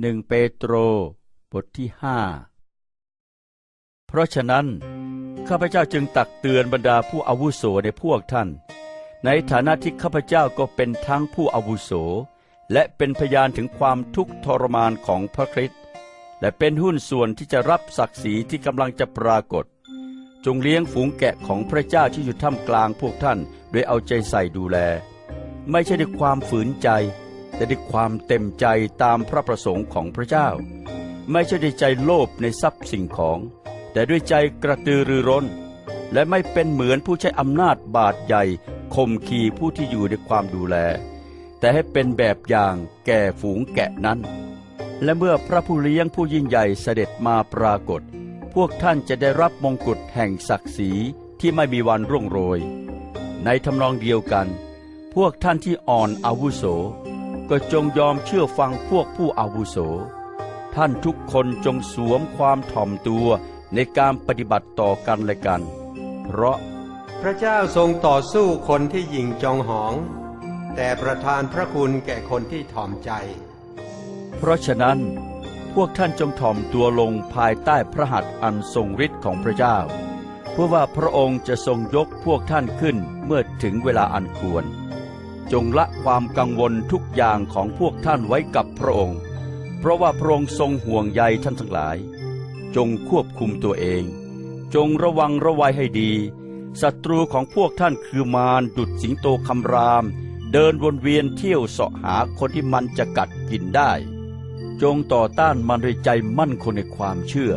หนึ่งเปโตร บทที่ห้าเพราะฉะนั้น ข้าพเจ้าจึงตักเตือนบรรดาผู้อาวุโสในพวกท่าน ในฐานะที่ข้าพเจ้าก็เป็นทั้งผู้อาวุโส และเป็นพยานถึงความทุกข์ทรมานของพระคริสต์และเป็นหุ้นส่วนที่จะรับศักดิ์ศรีที่กำลังจะปรากฏ จงเลี้ยงฝูงแกะของพระเจ้าที่อยู่ท่ามกลางพวกท่าน โดยเอาใจใส่ดูแล ไม่ใช่ด้วยความฝืนใจ แต่ด้วยความเต็มใจตามพระประสงค์ของพระเจ้า ไม่ใช่ด้วยใจโลภในทรัพย์สิ่งของ แต่ด้วยใจกระตือรือร้น และไม่เป็นเหมือนผู้ใช้อำนาจบาดใหญ่ข่มขีผู้ที่อยู่ในความดูแล แต่ให้เป็นแบบอย่างแก่ฝูงแกะนั้น และเมื่อพระผู้เลี้ยงผู้ยิ่งใหญ่เสด็จมาปรากฏ พวกท่านจะได้รับมงกุฎแห่งศักดิ์ศรีที่ไม่มีวันร่วงโรย ในทำนองเดียวกัน พวกท่านที่อ่อนอาวุโส ก็จงยอมเชื่อฟังพวกผู้อาวุโส ท่านทุกคนจงสวมความถ่อมตัวในการปฏิบัติต่อกันและกัน เพราะ พระเจ้าทรงต่อสู้คนที่หยิ่งจองหอง แต่ประทานพระคุณแก่คนที่ถ่อมใจ เพราะฉะนั้นพวกท่านจงถ่อมตัวลงภายใต้พระหัตถ์อันทรงฤทธิ์ของพระเจ้า เพื่อว่าพระองค์จะทรงยกพวกท่านขึ้นเมื่อถึงเวลาอันควร จงละความกังวลทุกอย่างของพวกท่านไว้กับพระองค์ เพราะว่าพระองค์ทรงห่วงใยท่านทั้งหลาย จงควบคุมตัวเอง จงระวังระวัยให้ดีศัตรูของพวกท่านคือมารดุดสิงโตคำราม เดินวนเวียนเที่ยวเสาะหาคนที่มันจะกัดกินได้ จงต่อต้านมันด้วยใจมั่นคงในความเชื่อ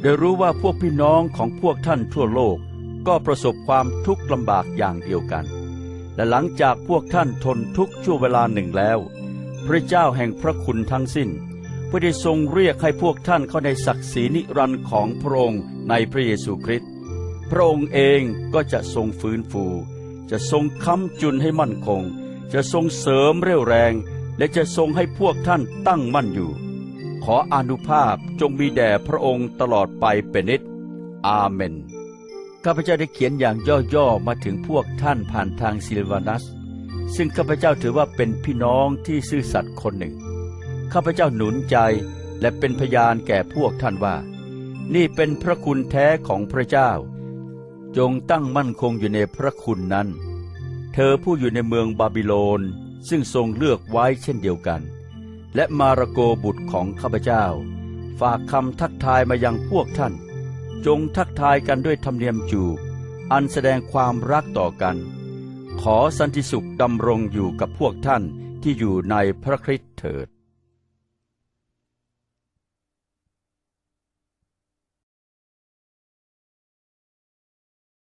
ได้รู้ว่าพวกพี่น้องของพวกท่านทั่วโลกก็ประสบความทุกข์ลำบากอย่างเดียวกัน และหลังจากพวกท่านทนทุกข์ชั่วเวลาหนึ่งแล้ว พระเจ้าแห่งพระคุณทั้งสิ้นเพื่อได้ทรงเรียกให้พวกท่านเข้าในศักดิ์ศรีนิรันดร์ของพระองค์ในพระเยซูคริสต์พระองค์เองก็จะทรงฟื้นฟู จะทรงค้ำจุนให้มั่นคง จะทรงเสริมเรี่ยวแรง และจะทรงให้พวกท่านตั้งมั่นอยู่ ขออนุภาพจงมีแด่พระองค์ตลอดไปเป็นนิจอาเมน ข้าพเจ้าได้เขียนอย่างย่อๆมาถึงพวกท่านผ่านทางซิลวานัส ซึ่งข้าพเจ้าถือว่าเป็นพี่น้องที่ซื่อสัตย์คนหนึ่ง ข้าพเจ้าหนุนใจและเป็นพยานแก่พวกท่านว่า นี่เป็นพระคุณแท้ของพระเจ้า จงตั้งมั่นคงอยู่ในพระคุณนั้น เธอผู้อยู่ในเมืองบาบิโลนซึ่งทรงเลือกไว้เช่นเดียวกัน และมาระโกบุตรของข้าพเจ้า ฝากคำทักทายมายังพวกท่าน จงทักทายกันด้วยธรรมเนียมจูบ อันแสดงความรักต่อกัน ขอสันติสุขดำรงอยู่กับพวกท่านที่อยู่ในพระคริสต์เถิด